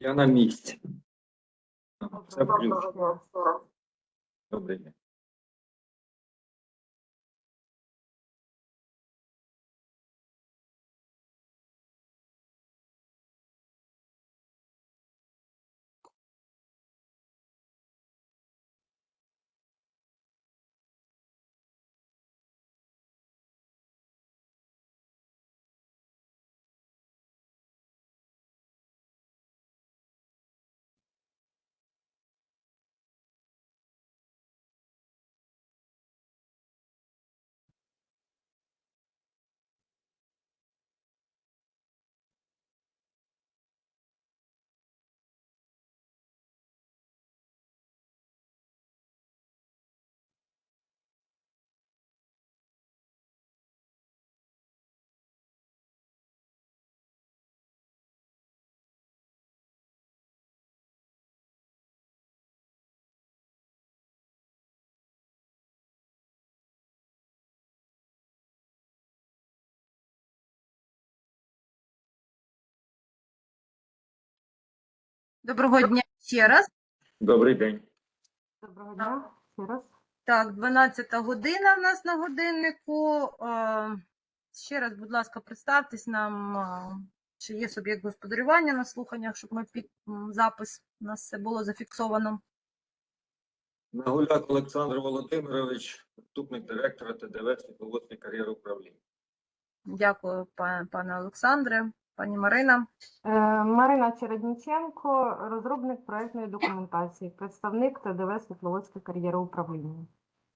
Я на місці. Плюс. Доброго дня Доброго дня ще раз. Добрий день. Доброго дня ще раз. Так, 12 година в нас на годиннику. Е, Ще раз, будь ласка, представтесь нам, е, чи є суб'єкт господарювання на слуханнях, щоб ми під запис у нас все було зафіксовано. Нагуляк Олександр Володимирович, заступник директора ТДВ Світловодської кар'єри управління. Дякую, пане Олександре, пані Марина. Е, Марина Чередніченко, розробник проектної документації, представник ТДВ Світловодська кар'єра управління.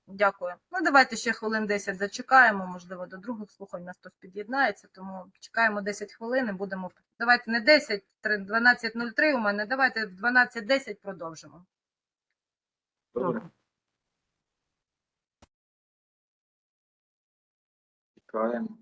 Дякую. Ну, давайте ще хвилин 10 зачекаємо, можливо, до других слухань нас хтось під'єднається, тому чекаємо 10 хвилин і будемо. Давайте не 10, 12.03 у мене, давайте в 12.10 продовжимо. Добре. Чекаємо.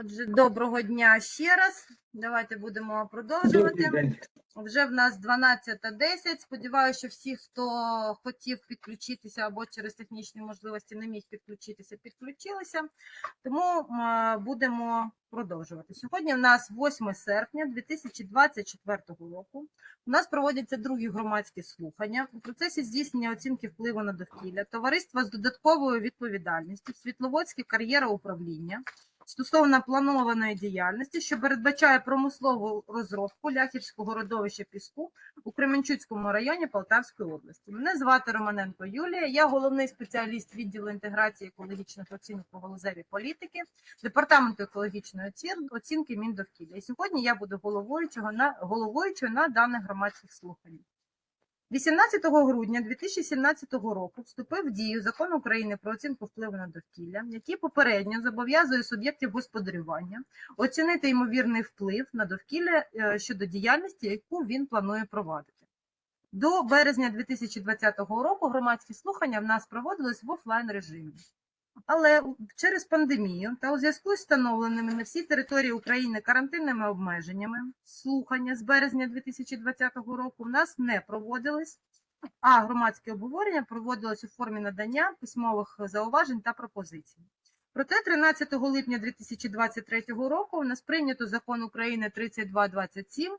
Отже, доброго дня ще раз. Давайте будемо продовжувати. Вже в нас 12.10. Сподіваюся, що всі, хто хотів підключитися або через технічні можливості не міг підключитися, підключилися. Тому будемо продовжувати. Сьогодні в нас 8 серпня 2024 року. У нас проводяться другі громадські слухання у процесі здійснення оцінки впливу на довкілля, товариства з додатковою відповідальністю, світловодське кар'єра управління стосовно планованої діяльності, що передбачає промислову розробку Ляхівського родовища піску у Кременчуцькому районі Полтавської області. Мене звати Романенко Юлія. Я головний спеціаліст відділу інтеграції екологічних оцінок у галузевій політики департаменту екологічної оцінки Міндовкілля. І сьогодні я буду головуючого на головуючою на даних громадських слуханнях. 18 грудня 2017 року вступив в дію закон України про оцінку впливу на довкілля, який попередньо зобов'язує суб'єктів господарювання оцінити ймовірний вплив на довкілля е, щодо діяльності, яку він планує провадити. До березня 2020 року громадські слухання в нас проводились в офлайн режимі. Але через пандемію та у зв'язку з встановленими на всій території України карантинними обмеженнями слухання з березня 2020 року в нас не проводились, а громадське обговорення проводилось у формі надання письмових зауважень та пропозицій. Проте 13 липня 2023 року у нас прийнято закон України 3227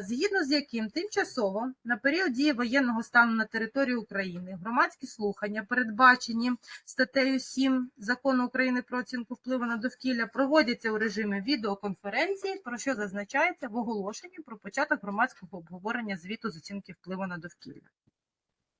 згідно з яким тимчасово на період дії воєнного стану на території України громадські слухання, передбачені статтею 7 Закону України про оцінку впливу на довкілля, проводяться у режимі відеоконференції, про що зазначається в оголошенні про початок громадського обговорення звіту з оцінки впливу на довкілля.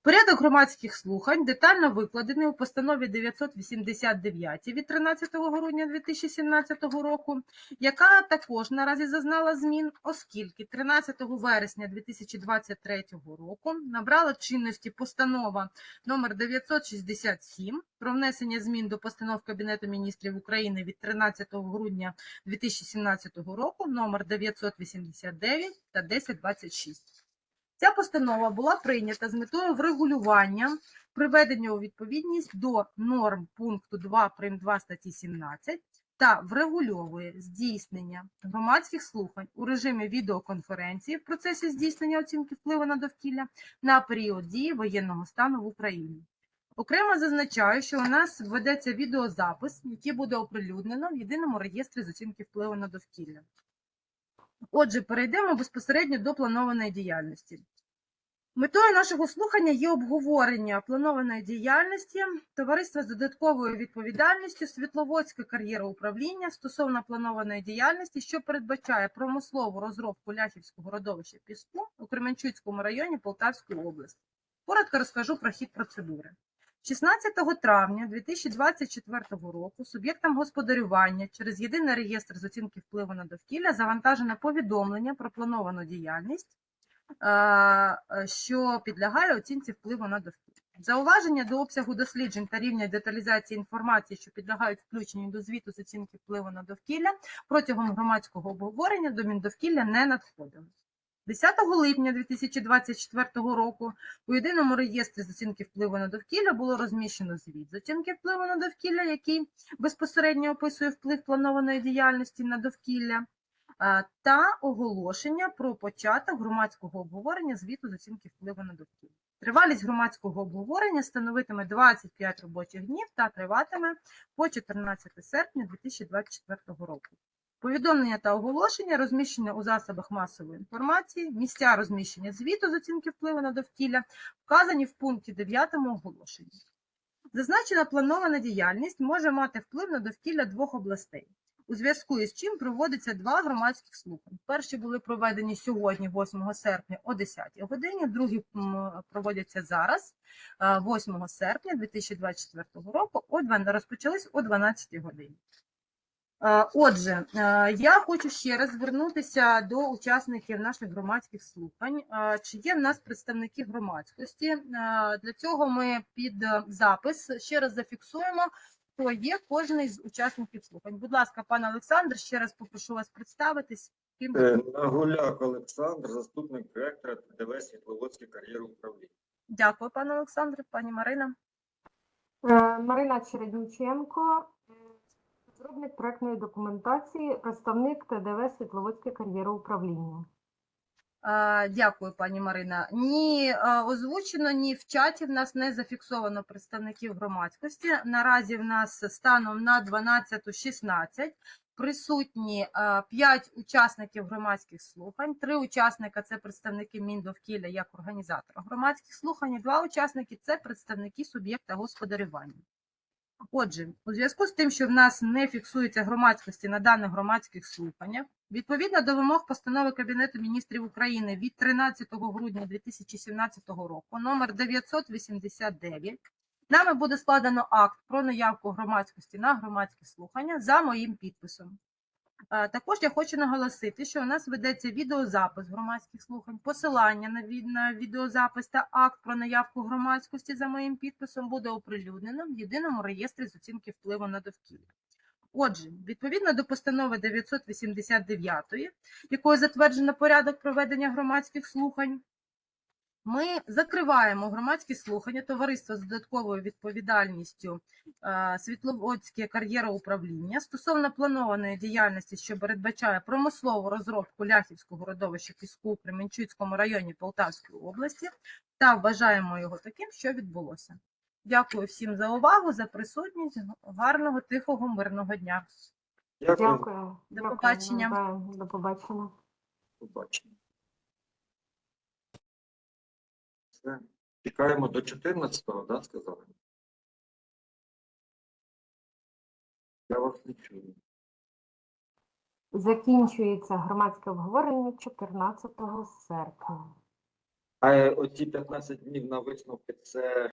Порядок громадських слухань детально викладений у постанові 989 від 13 грудня 2017 року, яка також наразі зазнала змін, оскільки 13 вересня 2023 року набрала чинності постанова номер 967 про внесення змін до постанов Кабінету міністрів України від 13 грудня 2017 року номер 989 та 1026. Ця постанова була прийнята з метою врегулювання приведення у відповідність до норм пункту 2 прим. 2 статті 17 та врегульовує здійснення громадських слухань у режимі відеоконференції в процесі здійснення оцінки впливу на довкілля на період дії воєнного стану в Україні. Окремо зазначаю, що у нас ведеться відеозапис, який буде оприлюднено в єдиному реєстрі з оцінки впливу на довкілля. Отже, перейдемо безпосередньо до планованої діяльності. Метою нашого слухання є обговорення планованої діяльності товариства з додатковою відповідальністю Світловодське кар'єра управління стосовно планованої діяльності, що передбачає промислову розробку Ляхівського родовища піску у Кременчуцькому районі Полтавської області. Коротко розкажу про хід процедури. 16 травня 2024 року суб'єктам господарювання через єдиний реєстр з оцінки впливу на довкілля завантажено повідомлення про плановану діяльність, е, що підлягає оцінці впливу на довкілля. Зауваження до обсягу досліджень та рівня деталізації інформації, що підлягають включенню до звіту з оцінки впливу на довкілля, протягом громадського обговорення до Міндовкілля не надходило. 10 липня 2024 року у єдиному реєстрі з оцінки впливу на довкілля було розміщено звіт з оцінки впливу на довкілля, який безпосередньо описує вплив планованої діяльності на довкілля, та оголошення про початок громадського обговорення звіту з оцінки впливу на довкілля. Тривалість громадського обговорення становитиме 25 робочих днів та триватиме по 14 серпня 2024 року. Повідомлення та оголошення розміщені у засобах масової інформації, місця розміщення звіту з оцінки впливу на довкілля вказані в пункті 9 оголошення. Зазначена планована діяльність може мати вплив на довкілля двох областей, у зв'язку із чим проводиться два громадських слухань. Перші були проведені сьогодні, 8 серпня, о 10 годині, другі проводяться зараз, е, 8 серпня 2024 року, о 12 розпочались о 12 годині. Е, Отже, е, я хочу ще раз звернутися до учасників наших громадських слухань. Е, Чи є в нас представники громадськості? Для цього ми під запис ще раз зафіксуємо, хто є кожен з учасників слухань. Будь ласка, пане Олександр, ще раз попрошу вас представитись. Ким Нагуляк Олександр, заступник директора ТДВ Світловодське кар'єри управління. Дякую, пане Олександре, пані Марина. Марина Чередніченко, розробник проектної документації, представник ТДВ Світловодське кар'єра управління. Дякую, пані Марина. Ні озвучено, ні в чаті в нас не зафіксовано представників громадськості. Наразі в нас станом на 12.16 присутні 5 учасників громадських слухань. Три учасника це представники Міндовкілля як організатора громадських слухань. Два учасники це представники суб'єкта господарювання. Отже, у зв'язку з тим, що в нас не фіксується громадськості на даних громадських слуханнях, відповідно до вимог постанови Кабінету міністрів України від 13 грудня 2017 року, номер 989, нами буде складено акт про наявку громадськості на громадські слухання за моїм підписом. Також я хочу наголосити, що у нас ведеться відеозапис громадських слухань, посилання на відеозапис та акт про наявку громадськості за моїм підписом буде оприлюднено в єдиному реєстрі з оцінки впливу на довкілля. Отже, відповідно до постанови 989, якою затверджено порядок проведення громадських слухань, ми закриваємо громадські слухання товариства з додатковою відповідальністю е, Світловодське кар'єра управління стосовно планованої діяльності, що передбачає промислову розробку Ляхівського родовища піску у Кременчуцькому районі Полтавської області, та вважаємо його таким, що відбулося. Дякую всім за увагу, за присутність. Гарного, тихого, мирного дня. Дякую. Дякую. До побачення. До побачення. Все. Чекаємо до 14-го, да, сказали? Я вас не чую. Закінчується громадське обговорення 14 серпня. А е, оці 15 днів на висновки це